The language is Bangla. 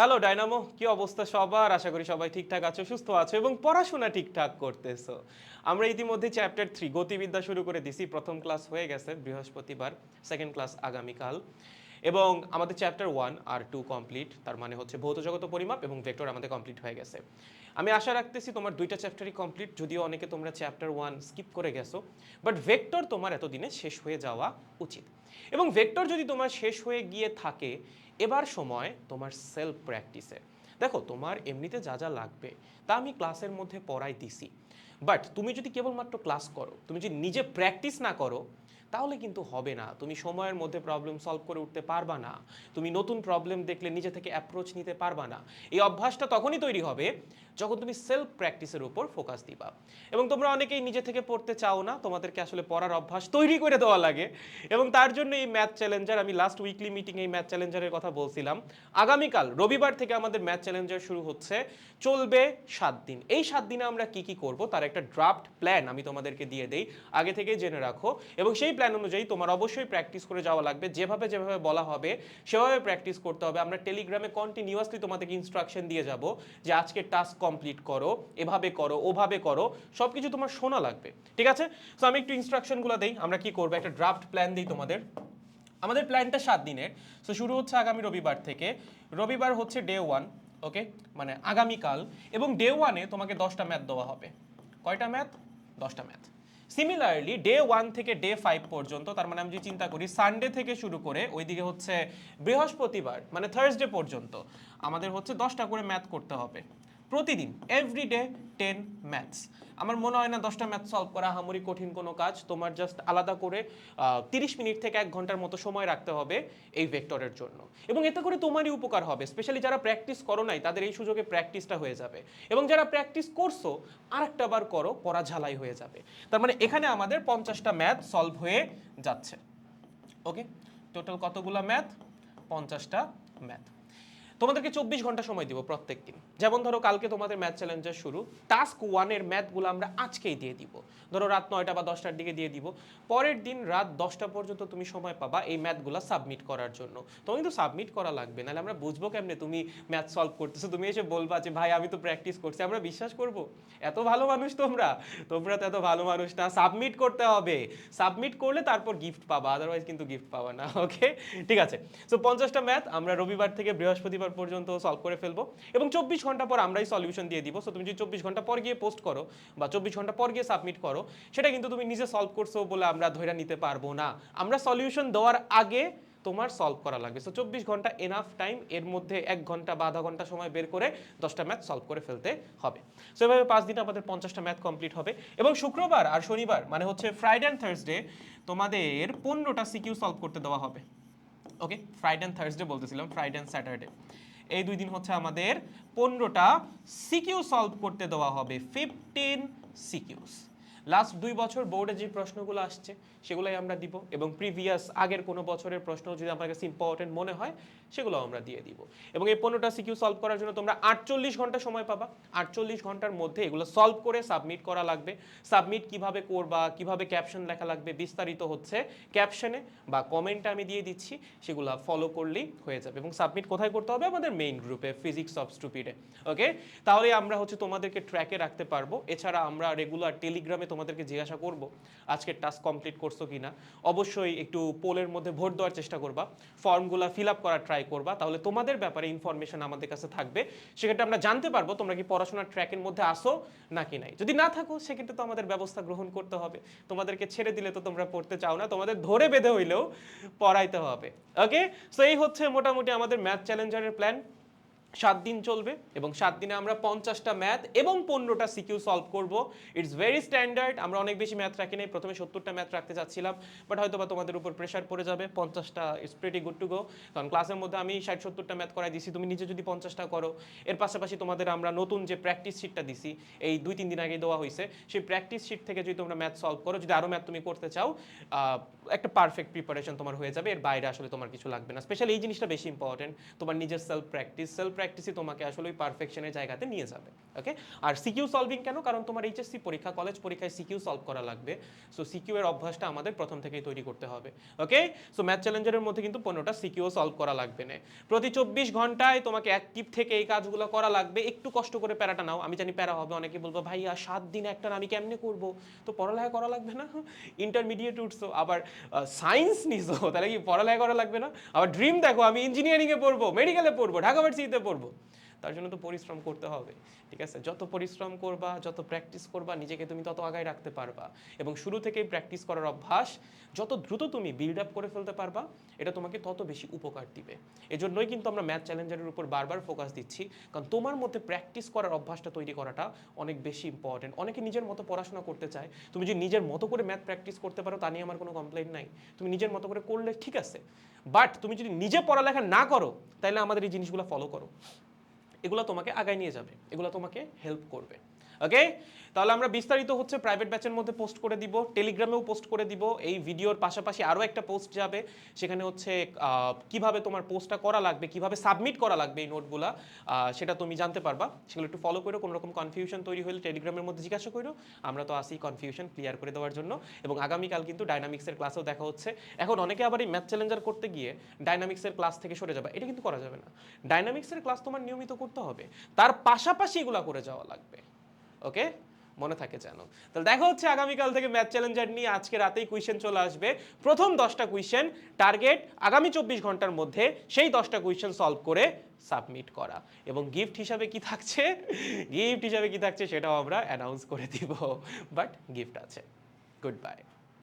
হ্যালো ডাইনামো কি অবস্থা সবার? আশা করি সবাই ঠিকঠাক আছো, সুস্থ আছো এবং পড়াশোনা ঠিকঠাক করতেছো। আমরা ইতিমধ্যে চ্যাপ্টার থ্রি গতিবিদ্যা শুরু করে দিছি। প্রথম ক্লাস হয়ে গেছে বৃহস্পতিবার সেকেন্ড ক্লাস আগামীকাল। এবং আমাদের চ্যাপ্টার ওয়ান আর টু কমপ্লিট তার মানে হচ্ছে ভৌত জগত পরিমাপ এবং ভেক্টর আমাদের কমপ্লিট হয়ে গেছে। আমি আশা রাখতেছি তোমার দুইটা চ্যাপ্টারই কমপ্লিট যদিও অনেকে তোমরা চ্যাপ্টার ওয়ান স্কিপ করে গেছো বাট ভেক্টর তোমার এতদিনে শেষ হয়ে যাওয়া উচিত। এবং ভেক্টর যদি তোমার শেষ হয়ে গিয়ে থাকে, এবার সময় তোমার সেলফ প্র্যাকটিসে দেখো, তোমার এমনিতে যা যা লাগবে, তা আমি ক্লাসের মধ্যে পড়াই দিছি। বাট তুমি যদি কেবলমাত্র ক্লাস করো, তুমি যদি নিজে প্র্যাকটিস না করো, তাহলে কিন্তু হবে না। তুমি সময়ের মধ্যে প্রবলেম সলভ করে উঠতে পারবা না। তুমি নতুন প্রবলেম দেখলে নিজে থেকে অ্যাপ্রোচ নিতে পারবা না। এই অভ্যাসটা তখনই তৈরি হবে যখন তুমি সেলফ প্র্যাকটিসের উপর ফোকাস দিবা। এবং তোমরা অনেকেই নিজে থেকে পড়তে চাও না, তোমাদেরকে আসলে পড়ার অভ্যাস তৈরি করে দেওয়া লাগে। এবং তার জন্য এই ম্যাথ চ্যালেঞ্জার আমি লাস্ট উইকলি মিটিং এই ম্যাথ চ্যালেঞ্জারের কথা বলছিলাম। আগামীকাল, রবিবার থেকে আমাদের ম্যাথ চ্যালেঞ্জার শুরু হচ্ছে। চলবে সাত দিন। এই সাত দিনে আমরা কি কি করব, তার একটা ড্রাফট প্ল্যান আমি তোমাদেরকে দিয়ে দেই। আগে থেকে জেনে রাখো। এবং সেই প্ল্যান অনুযায়ী তোমার অবশ্যই প্র্যাকটিস করে যাওয়া লাগবে। যেভাবে যেভাবে বলা হবে, সেভাবে প্র্যাকটিস করতে হবে। আমরা টেলিগ্রামে কন্টিনিউয়াসলি তোমাদেরকে ইনস্ট্রাকশন দিয়ে যাব যে আজকে টাস্ক কমপ্লিট করো, এভাবে করো, ওভাবে করো সব কিছু তোমার শোনা লাগবে। ঠিক আছে? সো আমি একটু ইনস্ট্রাকশনগুলো দেই। আমরা কি করব? একটা ড্রাফট প্ল্যান দিই তোমাদের। আমাদের প্ল্যানটা সাত দিনের। সো শুরু হচ্ছে আগামী রবিবার থেকে। রবিবার হচ্ছে ডে ওয়ান ওকে মানে আগামীকাল। এবং ডে ওয়ানে তোমাকে দশটা ম্যাথ দেওয়া হবে। কয়টা ম্যাথ দশটা ম্যাথ সিমিলারলি ডে ওয়ান থেকে ডে ফাইভ পর্যন্ত, তার মানে আমি যদি চিন্তা করি সানডে থেকে শুরু করে ওইদিকে হচ্ছে বৃহস্পতিবার মানে থার্সডে পর্যন্ত, আমাদের হচ্ছে দশটা করে ম্যাথ করতে হবে। প্রতিদিন এভরি ডে টেন ম্যাথস আমার মনে হয় না দশটা ম্যাথ সলভ করা হামরি কঠিন কোনো কাজ। তোমার জাস্ট আলাদা করে তিরিশ মিনিট থেকে এক ঘণ্টার মতো সময় রাখতে হবে এই ভেক্টরের জন্য। এবং এতে করে তোমারই উপকার হবে। স্পেশালি যারা প্র্যাকটিস করো নাই, তাদের এই সুযোগে প্র্যাকটিসটা হয়ে যাবে। এবং যারা প্র্যাকটিস করছ, আরেকটা বার করো, পড়া ঝালাই হয়ে যাবে। তার মানে এখানে আমাদের পঞ্চাশটা ম্যাথ সলভ হয়ে যাচ্ছে। ওকে টোটাল কতগুলো ম্যাথ পঞ্চাশটা ম্যাথ তোমাদেরকে চব্বিশ ঘণ্টা সময় দিব প্রত্যেক দিন যেমন ধরো কালকে তোমাদের ম্যাথ চ্যালেঞ্জের শুরু টাস্ক ওয়ানের ম্যাথগুলো আমরা আজকেই দিয়ে দিব। ধরো রাত নয়টা বা দশটার দিকে দিয়ে দিব। পরের দিন রাত দশটা পর্যন্ত তুমি সময় পাবা এই ম্যাথগুলো সাবমিট করার জন্য। তোমাকে কিন্তু সাবমিট করা লাগবে, নাহলে আমরা বুঝব কেমনে তুমি ম্যাথ সলভ করতেছো। তুমি এসে বলবা যে, ভাই, আমি তো প্র্যাকটিস করছি, আমরা বিশ্বাস করব? এত ভালো মানুষ তোমরা। তোমরা তো এত ভালো মানুষ না। সাবমিট করতে হবে। সাবমিট করলে তারপর গিফট পাবা আদারওয়াইজ কিন্তু গিফট পাবা না ওকে ঠিক আছে। সো পঞ্চাশটা ম্যাথ আমরা রবিবার থেকে বৃহস্পতিবার পর্যন্ত সলভ করে ফেলব। এবং চব্বিশ ঘণ্টা পর আমরাই সলিউশন দিয়ে দিব। সো তুমি যদি চব্বিশ ঘণ্টা পর গিয়ে পোস্ট করো বা চব্বিশ ঘণ্টা পর গিয়ে সাবমিট করো, সেটা কিন্তু তুমি নিজে সলভ করছ বলে আমরা ধরে নিতে পারব না। আমরা সলিউশন দেওয়ার আগে তোমার সলভ করা লাগবে। সো চব্বিশ ঘণ্টা এনাফ টাইম এর মধ্যে এক ঘণ্টা বা আধা ঘণ্টা সময় বের করে দশটা ম্যাথ সলভ করে ফেলতে হবে। সো এভাবে পাঁচ দিনে আমাদের পঞ্চাশটা ম্যাথ কমপ্লিট হবে। এবং শুক্রবার আর শনিবার মানে হচ্ছে ফ্রাইডে অ্যান্ড থার্সডে তোমাদের পনেরোটা সিকিউ সলভ করতে দেওয়া হবে। ওকে ফ্রাইডে অ্যান্ড থার্সডে বলতেছিলাম ফ্রাইডে অ্যান্ড স্যাটারডে এই দুই দিন হচ্ছে আমাদের পনেরোটা সিকিউ সলভ করতে দেওয়া হবে ফিফটিন সিকিউস লাস্ট দুই বছর বোর্ডে যে প্রশ্নগুলো আসছে, সেগুলোই আমরা দিব এবং প্রিভিয়াস আগের কোনো বছরের প্রশ্ন যদি আমার কাছে ইম্পর্টেন্ট মনে হয় সেগুলো আমরা দিয়ে দিব। এবং এই পনেরোটা সিকিউ সলভ করার জন্য তোমরা আটচল্লিশ ঘণ্টা সময় পাবা। আটচল্লিশ ঘণ্টার মধ্যে এগুলো সলভ করে সাবমিট করা লাগবে। সাবমিট কীভাবে করবা, কীভাবে ক্যাপশন লেখা লাগবে, বিস্তারিত হচ্ছে ক্যাপশনে বা কমেন্টে আমি দিয়ে দিচ্ছি, সেগুলো ফলো করলেই হয়ে যাবে এবং সাবমিট কোথায় করতে হবে? আমাদের মেইন গ্রুপে ফিজিক্স অফ স্টুপিডে ওকে তাহলে আমরা হচ্ছে তোমাদেরকে ট্র্যাকে রাখতে পারব। এছাড়া আমরা রেগুলার টেলিগ্রামে তোমাদেরকে জিজ্ঞাসা করব, আজকের টাস্ক কমপ্লিট করছ কিনা, অবশ্যই একটু পোলের মধ্যে ভোট দেওয়ার চেষ্টা করবা, ফর্মগুলো ফিল আপ করার ট্রাই করবা, তাহলে তোমাদের ব্যাপারে ইনফরমেশন আমাদের কাছে থাকবে, সেক্ষেত্রে আমরা জানতে পারব তোমরা কি পড়াশোনার ট্র্যাকের মধ্যে আসো নাকি নাই। যদি না থাকো, সেক্ষেত্রে তো আমাদের ব্যবস্থা গ্রহণ করতে হবে, তোমাদেরকে ছেড়ে দিলে তো তোমরা পড়তে চাও না, তোমাদের ধরে বেঁধে হইলেও পড়াইতে হবে ওকে সো এই হচ্ছে মোটামুটি আমাদের ম্যাথ চ্যালেঞ্জারের প্ল্যান সাত দিন চলবে এবং সাত দিনে আমরা পঞ্চাশটা ম্যাথ এবং পনেরোটা সিকিউ সলভ করব। ইটস ভেরি স্ট্যান্ডার্ড আমরা অনেক বেশি ম্যাথ রাখি নাই, প্রথমে সত্তরটা ম্যাথ রাখতে চাচ্ছিলাম বাট হয়তো বা তোমাদের উপর প্রেশার পড়ে যাবে, পঞ্চাশটা it's pretty good to go কারণ ক্লাসের মধ্যে আমি ষাট সত্তরটা ম্যাথ করাই দিছি, তুমি নিজে যদি পঞ্চাশটা করো, এর পাশাপাশি তোমাদের আমরা নতুন যে প্র্যাকটিস শিটটা দিছি, এই দুই তিন দিন আগে দেওয়া হয়েছে, সেই প্র্যাকটিস শিট থেকে যদি তোমরা ম্যাথ সলভ করো, যদি আরও ম্যাথ তুমি করতে চাও একটা পারফেক্ট প্রিপারেশন তোমার হয়ে যাবে, এর বাইরে আসলে তোমার কিছু লাগবে না। স্পেশালি এই জিনিসটা বেশি ইম্পর্টেন্ট তোমার নিজের সেলফ প্র্যাকটিস সেলফ প্র্যাকটিসই তোমাকে আসলে ওই পারফেকশনের জায়গাতে নিয়ে যাবে ওকে আর সিকিউ সলভিং কেন? কারণ তোমার এইচএসসি পরীক্ষা কলেজ পরীক্ষায় সিকিউ সলভ করা লাগবে। সো সিকিউ এর অভ্যাসটা আমাদের প্রথম থেকেই তৈরি করতে হবে ওকে সো ম্যাথ চ্যালেঞ্জারের মধ্যে কিন্তু পনেরোটা সিকিউ সলভ করা লাগবে না। প্রতি চব্বিশ ঘন্টায় তোমাকে অ্যাক্টিভ থেকে এই কাজগুলো করা লাগবে। একটু কষ্ট করে প্যারাটা নাও। আমি জানি প্যারা হবে, অনেকে বলব, ভাইয়া, সাত দিন একটা আমি কেমনে করব? তো পড়ালেখা করা লাগবে না? ইন্টারমিডিয়েট উঠছো। আবার সায়েন্স নিছো। তাহলে কি পড়ালেখা করা লাগবে না? আবার ড্রিম দেখো, আমি ইঞ্জিনিয়ারিংয়ে পড়ব মেডিকেলে পড়ব, ঢাকা ভার্সিটিতে পড়ব তার জন্য তো পরিশ্রম করতে হবে, ঠিক আছে? যত পরিশ্রম করবা, যত প্র্যাকটিস করবা, নিজেকে তুমি তত আগায় রাখতে পারবা। এবং শুরু থেকেই প্র্যাকটিস করার অভ্যাস, যত দ্রুত তুমি বিল্ড আপ করে ফেলতে পারবা, এটা তোমাকে তত বেশি উপকার দিবে। এজন্যই কিন্তু আমরা ম্যাথ চ্যালেঞ্জারের উপর বারবার ফোকাস দিচ্ছি, কারণ তোমার মধ্যে প্র্যাকটিস করার অভ্যাসটা তৈরি করাটা অনেক বেশি ইম্পর্টেন্ট অনেকে নিজের মতো পড়াশোনা করতে চায়, তুমি যদি নিজের মতো করে ম্যাথ প্র্যাকটিস করতে পারো, তা নিয়ে আমার কোনো কমপ্লেন নাই। তুমি নিজের মতো করে করলে ঠিক আছে বাট তুমি যদি নিজে পড়ালেখা না করো তাহলে আমাদের এই জিনিসগুলো ফলো করো। এগুলো তোমাকে আগায় নিয়ে যাবে এগুলো তোমাকে হেল্প করবে। ওকে তাহলে আমরা বিস্তারিত হচ্ছে প্রাইভেট ব্যাচের মধ্যে পোস্ট করে দিব টেলিগ্রামেও পোস্ট করে দিব, এই ভিডিওর পাশাপাশি আরও একটা পোস্ট যাবে, সেখানে হচ্ছে কীভাবে তোমার পোস্টটা করা লাগবে, কীভাবে সাবমিট করা লাগবে এই নোটগুলা সেটা তুমি জানতে পারবা। সেগুলো একটু ফলো করো, কোনো রকম কনফিউশন তৈরি হলে টেলিগ্রামের মধ্যে জিজ্ঞাসা করো। আমরা তো আসি কনফিউশন ক্লিয়ার করে দেওয়ার জন্য। এবং আগামীকাল কিন্তু ডাইনামিক্সের ক্লাসেও দেখা হচ্ছে। এখন অনেকে আবার এই ম্যাথ চ্যালেঞ্জার করতে গিয়ে ডাইনামিক্সের ক্লাস থেকে সরে যাবে। এটা কিন্তু করা যাবে না। ডাইনামিক্সের ক্লাস তোমার নিয়মিত করতে হবে। তার পাশাপাশি এগুলা করে যাওয়া লাগবে। ওকে? মনে থাকে যেন। তাহলে দেখা হচ্ছে আগামীকাল থেকে ম্যাথ চ্যালেঞ্জার নিয়ে আজকে রাতেই কুইশন চলে আসবে। প্রথম দশটা কুইশন টার্গেট আগামী চব্বিশ ঘণ্টার মধ্যে সেই দশটা কুইশন সলভ করে সাবমিট করা। এবং গিফট হিসাবে কি থাকছে? গিফট হিসাবে কি থাকছে সেটাও আমরা অ্যানাউন্স করে দিব। বাট গিফট আছে। Good bye